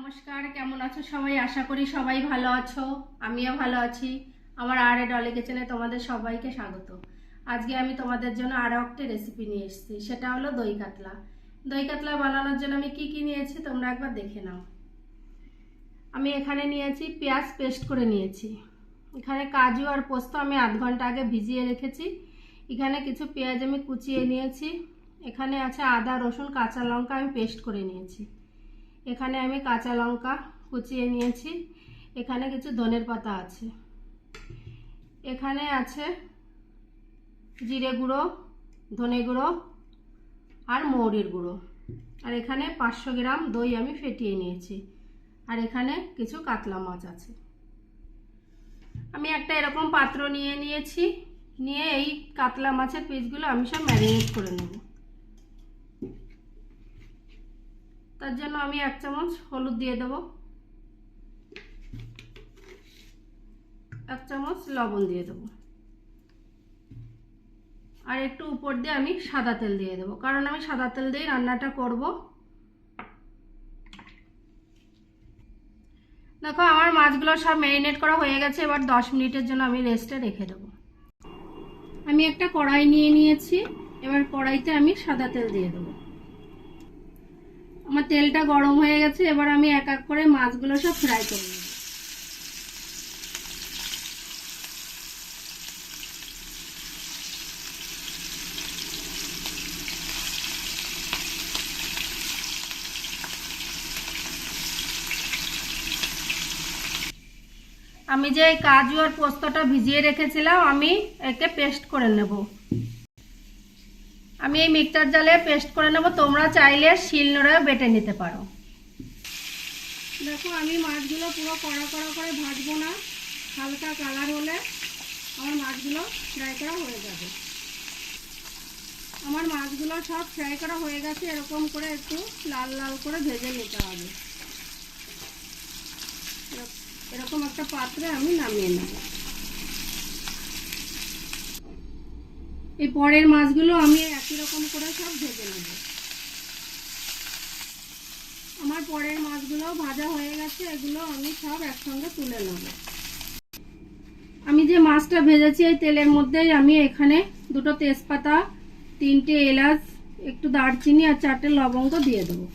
নমস্কার, কেমন আছো সবাই? আশা করি সবাই ভালো আছো। আমিও ভালো আছি। আমার আর এ ডলে কিচেনে তোমাদের সবাইকে স্বাগত। আজকে আমি তোমাদের জন্য আরও একটা রেসিপি নিয়ে এসেছি। সেটা হলো দই কাতলা। দই কাতলা বানানোর জন্য আমি কি কি নিয়েছি তোমরা একবার দেখে নাও। আমি এখানে নিয়েছি পেঁয়াজ পেস্ট করে নিয়েছি। এখানে কাজু আর পোস্ত আমি আধ ঘণ্টা আগে ভিজিয়ে রেখেছি। এখানে কিছু পেঁয়াজ আমি কুচিয়ে নিয়েছি। এখানে আছে আদা, রসুন, কাঁচা লঙ্কা আমি পেস্ট করে নিয়েছি। এখানে আমি কাঁচা লঙ্কা কুচিয়ে নিয়েছি। এখানে কিছু ধনের পাতা আছে। এখানে আছে জিরে গুঁড়ো, ধনে গুঁড়ো আর মৌরির গুঁড়ো। আর এখানে পাঁচশো গ্রাম দই আমি ফেটিয়ে নিয়েছি। আর এখানে কিছু কাতলা মাছ আছে। আমি একটা এরকম পাত্র নিয়ে নিয়েছি। নিয়ে এই কাতলা মাছের পিসগুলো আমি সব ম্যারিনেট করে নেব। তার জন্য আমি এক চামচ হলুদ দিয়ে দেবো। এক চামচ লবণ দিয়ে দেবো। আর একটু উপর দিয়ে আমি সাদা তেল দিয়ে দেবো। কারণ আমি সাদা তেল দিয়ে রান্নাটা করব। দেখো, আমার মাছগুলো সব ম্যারিনেট করা হয়ে গেছে। এবার দশ মিনিটের জন্য আমি রেস্টে রেখে দেবো। আমি একটা কড়াই নিয়ে নিয়েছি। এবার কড়াইতে আমি সাদা তেল দিয়ে দেবো। আমার তেলটা গরম হয়ে গেছে, এবার আমি এক এক করে মাছগুলো সব ফ্রাই করে আমি যে কাজু আর পোস্তটা ভিজিয়ে রেখেছিলাম, আমি একে পেস্ট করে নেব। আমি এই মিক্সচার জালে পেস্ট করে নেব। তোমরা চাইলে শিল নোড়ায় বেটে নিতে পারো। দেখো, আমি মাছগুলো পুরো কড়া কড়া করে ভাজবো না। হালকা কালার হলে আমার মাছগুলো ফ্রাই করা হয়ে যাবে। আমার মাছগুলো সব ফ্রাই করা হয়ে গেছে। এরকম করে একটু লাল লাল করে ভেজে নিতে হবে। এরকম একটা পাত্রে আমি নামিয়ে নেব। এই পরের মাছগুলো আমি একই রকম করে সব ভেজে নেব। আমার পরের মাছগুলো ভাজা হয়ে গেছে, এগুলো আমি সব একসঙ্গে তুলে নেব। আমি যে মাছটা ভেজেছি এই তেলের মধ্যেই আমি এখানে দুটো তেজপাতা, তিনটে এলাচ, একটু দারচিনি আর চারটে লবঙ্গ দিয়ে দেবো।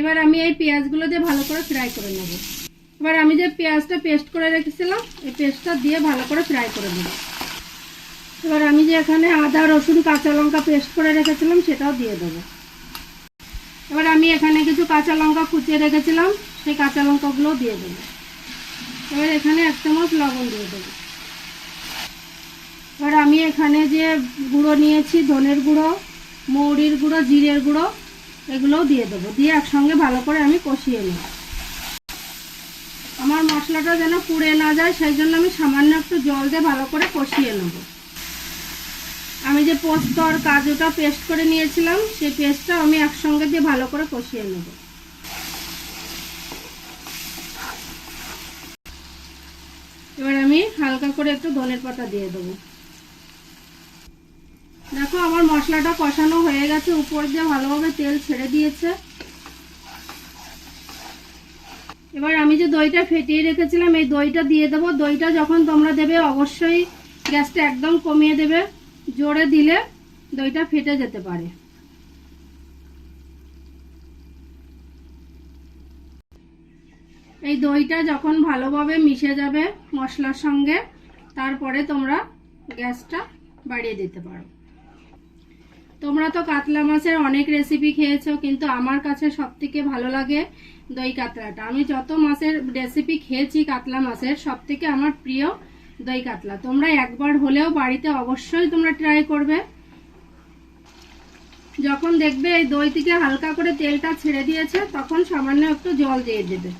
এবার আমি এই পেঁয়াজগুলো দিয়ে ভালো করে ফ্রাই করে নেব। এবার আমি যে পেঁয়াজটা পেস্ট করে রেখেছিলাম, এই পেস্টটা দিয়ে ভালো করে ফ্রাই করে দেবো এবার আমি যে এখানে আদা, রসুন, কাঁচা লঙ্কা পেস্ট করে রেখেছিলাম, সেটাও দিয়ে দেবো। এবার আমি এখানে কিছু কাঁচা লঙ্কা কুচিয়ে রেখেছিলাম, সেই কাঁচা লঙ্কাগুলো দিয়ে দেবো। এবার এখানে এক চামচ লবণ দিয়ে দেবো। এবার আমি এখানে যে গুঁড়ো নিয়েছি, ধনের গুঁড়ো, মৌরির গুঁড়ো, জিরের গুঁড়ো, এগুলোও দিয়ে দেবো, দিয়ে একসঙ্গে ভালো করে আমি কষিয়ে নেব। আমার মশলাটা যেন পুড়ে না যায়, সেই জন্য আমি সামান্য একটু জল দিয়ে ভালো করে কষিয়ে নেব। আমি যে পোস্ত আর কাজুটা পেস্ট করে নিয়েছিলাম, সেই পেস্টটা আমি একসঙ্গে দিয়ে ভালো করে কষিয়ে নেব। এবার আমি হালকা করে একটু ধনের পাতা দিয়ে দেবো। দেখো, আমার মশলাটা কষানো হয়ে গেছে, উপর দিয়ে ভালোভাবে তেল ছেড়ে দিয়েছে। এবার আমি যে দইটা ফেটিয়ে রেখেছিলাম, এই দইটা দিয়ে দেবো। দইটা যখন তোমরা দেবে, অবশ্যই গ্যাসটা একদম কমিয়ে দেবে। জোরে দিলে দইটা ফেটে যেতে পারে। এই দইটা যখন ভালোভাবে মিশে যাবে মশলার সঙ্গে, তারপরে তোমরা গ্যাসটা বাড়িয়ে দিতে পারো। তোমরা তো কাতলা মাছের অনেক রেসিপি খেয়েছো, কিন্তু আমার কাছে সব থেকে ভালো লাগে দই কাতলাটা। আমি যত মাছের রেসিপি খেয়েছি কাতলা মাছের সব থেকে আমার প্রিয় দই কাতলা। তোমরা একবার হলেও বাড়িতে অবশ্যই তোমরা ট্রাই করবে। যখন দেখবে এই দই থেকে হালকা করে তেলটা ছেড়ে দিয়েছে, তখন সামান্য একটু জল দিয়ে দেবে।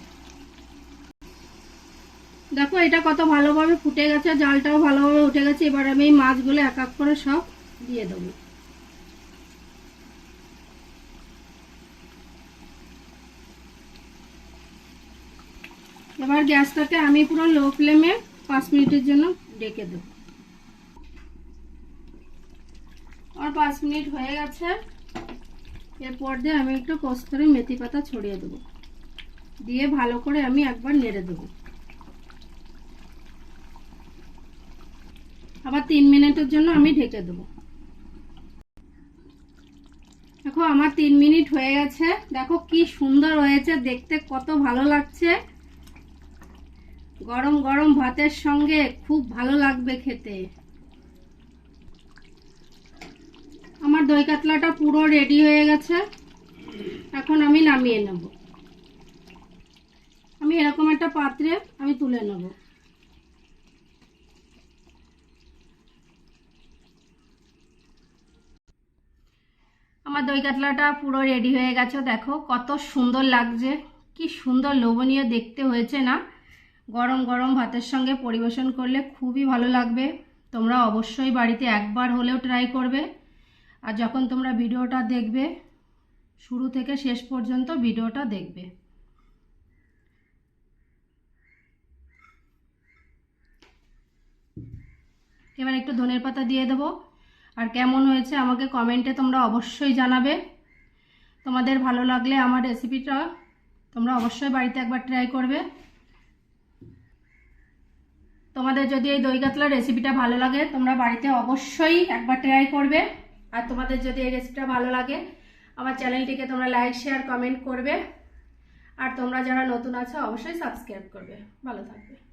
দেখো, এটা কত ভালোভাবে ফুটে গেছে, জালটাও ভালোভাবে উঠে গেছে। এবার আমি এই মাছগুলো এক এক করে সব দিয়ে দেবো। এবার গ্যাসটাকে আমি পুরো লো ফ্লেমে পাঁচ মিনিটের জন্য ডেকে দেবো। আর পাঁচ মিনিট হয়ে গেছে। এরপর দিয়ে আমি একটু কস্তরে মেথি পাতা ছড়িয়ে দেবো। দিয়ে ভালো করে আমি একবার নেড়ে দেবো। আবার তিন মিনিটের জন্য আমি ঢেকে দেবো। দেখো, আমার তিন মিনিট হয়ে গেছে। দেখো, কি সুন্দর হয়েছে। দেখতে কত ভালো লাগছে। গরম গরম ভাতের সঙ্গে খুব ভালো লাগবে খেতে। আমার দই কাতলাটা পুরো রেডি হয়ে গেছে। এখন আমি নামিয়ে নেব। আমি এরকম একটা পাত্রে আমি তুলে নেব। আমার দই কাতলাটা পুরো রেডি হয়ে গেছে। দেখো কত সুন্দর লাগছে। কি সুন্দর লোভনীয় দেখতে হয়েছে না? গরম গরম ভাতের সঙ্গে পরিবেশন করলে খুবই ভালো লাগবে। তোমরা অবশ্যই বাড়িতে একবার হলেও ট্রাই করবে। আর যখন তোমরা ভিডিওটা দেখবে, শুরু থেকে শেষ পর্যন্ত ভিডিওটা দেখবে। এবার একটু ধনের পাতা দিয়ে দেবো। আর কেমন হয়েছে আমাকে কমেন্টে তোমরা অবশ্যই জানাবে। তোমাদের ভালো লাগলে আমার রেসিপিটা তোমরা অবশ্যই বাড়িতে একবার ট্রাই করবে। তোমাদের যদি এই দই কাতলার রেসিপিটা ভালো লাগে, তোমরা বাড়িতে অবশ্যই একবার ট্রাই করবে। আর তোমাদের যদি এই রেসিপিটা ভালো লাগে, আমার চ্যানেলটিকে তোমরা লাইক শেয়ার কমেন্ট করবে। আর তোমরা যারা নতুন আছো, অবশ্যই সাবস্ক্রাইব করবে। ভালো থাকবে।